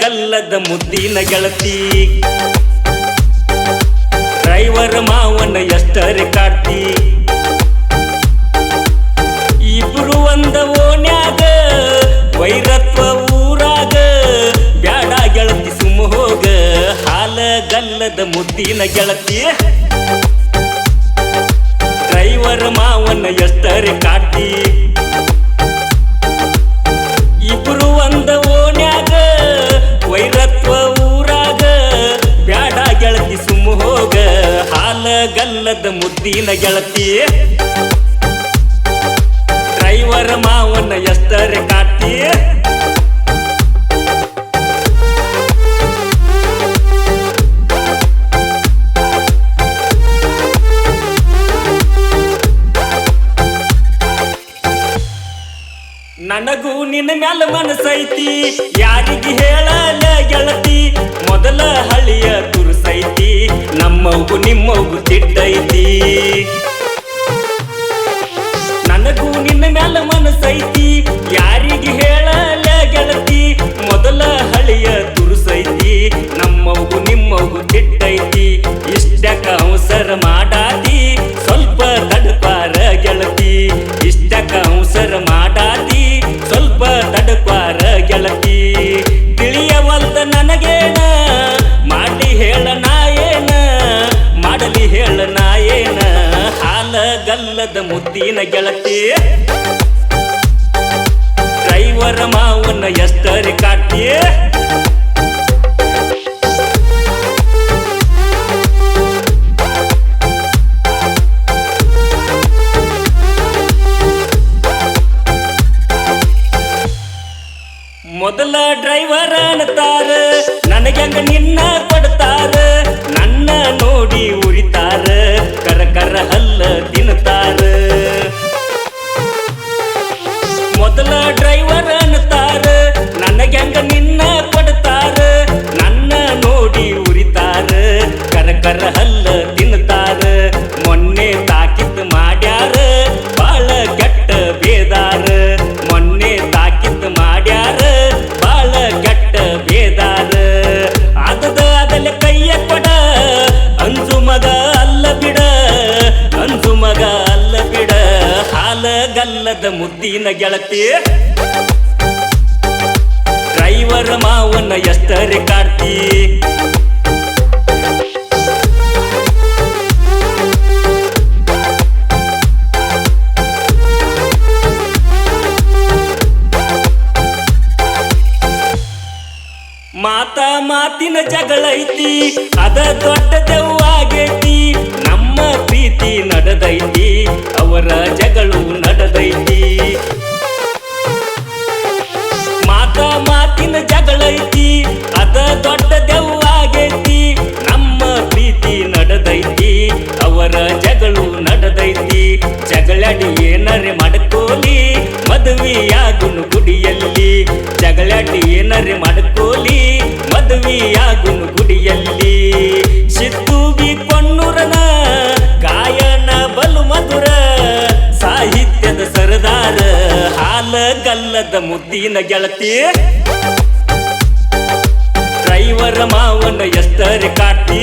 ಗಲ್ಲದ ಮುದ್ದಿನ ಗೆಳತಿ. ಡ್ರೈವರ್ ಮಾವನ ಎಷ್ಟರೆ ಕಾಡ್ತಿ. ಇಬ್ರು ಒಂದ ಓನ್ಯಾಗ ವೈರತ್ವ ಊರಾಗ. ಬ್ಯಾಡ ಗೆಳತಿ ಸುಮ್ಮ ಹೋಗ, ಹಾಲ ಗಲ್ಲದ ಮುದ್ದಿನ ಗೆಳತಿ. ಡ್ರೈವರ್ ಮಾವನ ಎಷ್ಟರೆ ಕಾಡ್ತಿ. ಹಾಲ ಗಲ್ಲದ ಮುದ್ದಿನ ಗೆಳತಿ. ಡ್ರೈವರ್ ಮಾವನ ಎಷ್ಟರೆ ಕಾಟಿ. ನನಗೂ ನಿನ್ನ ಮ್ಯಾಲ ಮನಸೈತಿ ಯಾರಿಗೆ ಹೇಳಲ ನಮ್ಮವು ನಿಮ್ಮವು ತಿಟ್ಟೈತಿ ನನಗೂ ನಿನ್ನ ಮ್ಯಾಲ ಮನಸೈತಿ ಯಾರಿಗೆ ಹೇಳಲ ಗೆಳತಿ? ಮೊದಲ ಹಳಿಯ ತುರುಸೈತಿ. ನಮ್ಮವು ನಿಮ್ಮವು ತಿಟ್ಟೈತಿ ಇಷ್ಟಕ ಅವಸರ ಮಾಡಾತಿ. ಸ್ವಲ್ಪ ತಡಪಾರ ಗೆಳತಿ. ಇಷ್ಟಕ ಅವಸರ ಮಾಡಾತಿ. ಸ್ವಲ್ಪ ತಡಪಾರ ಗೆಳತಿ. ಮಾಡಲಿ ನಾ ನಾಯೇನ ಹಾಲ ಗಲ್ಲದ ಮುದ್ದಿನ ಗೆಳತಿ. ಡ್ರೈವರ ಮಾವನ ಎಷ್ಟರಿ ಕಾಟಿ ಮೊದಲ ಡ್ರೈವರ್ ಅನ್ನತಾರ ನನಗೆ ನಿನ್ನ ಕೊಡ್ತಾರ? ನೋಡಿ ಉರಿತಾರ ಕರ ಕರ ಹಲ್ಲ ತಿನ್ತಾರ ಮೊದಲ ಡ್ರೈವರ್ ಅನ್ನತಾರ ನನಗ್ಯಂಗ ನಿನ್ನ ಕೊಡ್ತಾರ ನನ್ನ ನೋಡಿ ಉರಿತಾರ ಕರ ಕರ ಹಲ್ಲ ಗಲ್ಲದ ಮುದ್ದಿನ ಗೆಳತಿ. ಡ್ರೈವರ್ ಮಾವನ ಎಷ್ಟರೆ ಕಾಡ್ತಿ. ಮಾತಾ ಮಾತಿನ ಜಗಳೈತಿ ಅದ ದೊಡ್ಡ ದೆವ್ವಾಗೈತಿ ಪ್ರೀತಿ ನಡೆದೈತಿ, ಅವರ ಜಗಳು ನಡೆದೈತಿ. ಮಾತ ಮಾತಿನ ಜಗಳೈತಿ, ಅದ ದೊಡ್ಡ ದೆವ್ವಾಗೈತಿ ನಮ್ಮ ಪ್ರೀತಿ ನಡೆದೈತಿ, ಅವರ ಜಗಳು ನಡೆದೈತಿ. ಜಗಳಡಿ ಏನರೆ ಮಾಡ್ಕೋಲಿ, ಮದುವೆಯಾಗುನು ಗುಡಿಯಲ್ಲಿ. ಜಗಳಡಿ ಏನರೆ ಮಾಡ್ಕೋಲಿ, ಮದುವೆಯಾಗುನು ಗುಡಿಯಲ್ಲಿ. ಗಲ್ಲದ ಮುದ್ದಿನ ಗೆಳತಿ. ಡ್ರೈವರ್ ಮಾವನ ಎಷ್ಟರಿ ಕಾಟ್ತಿ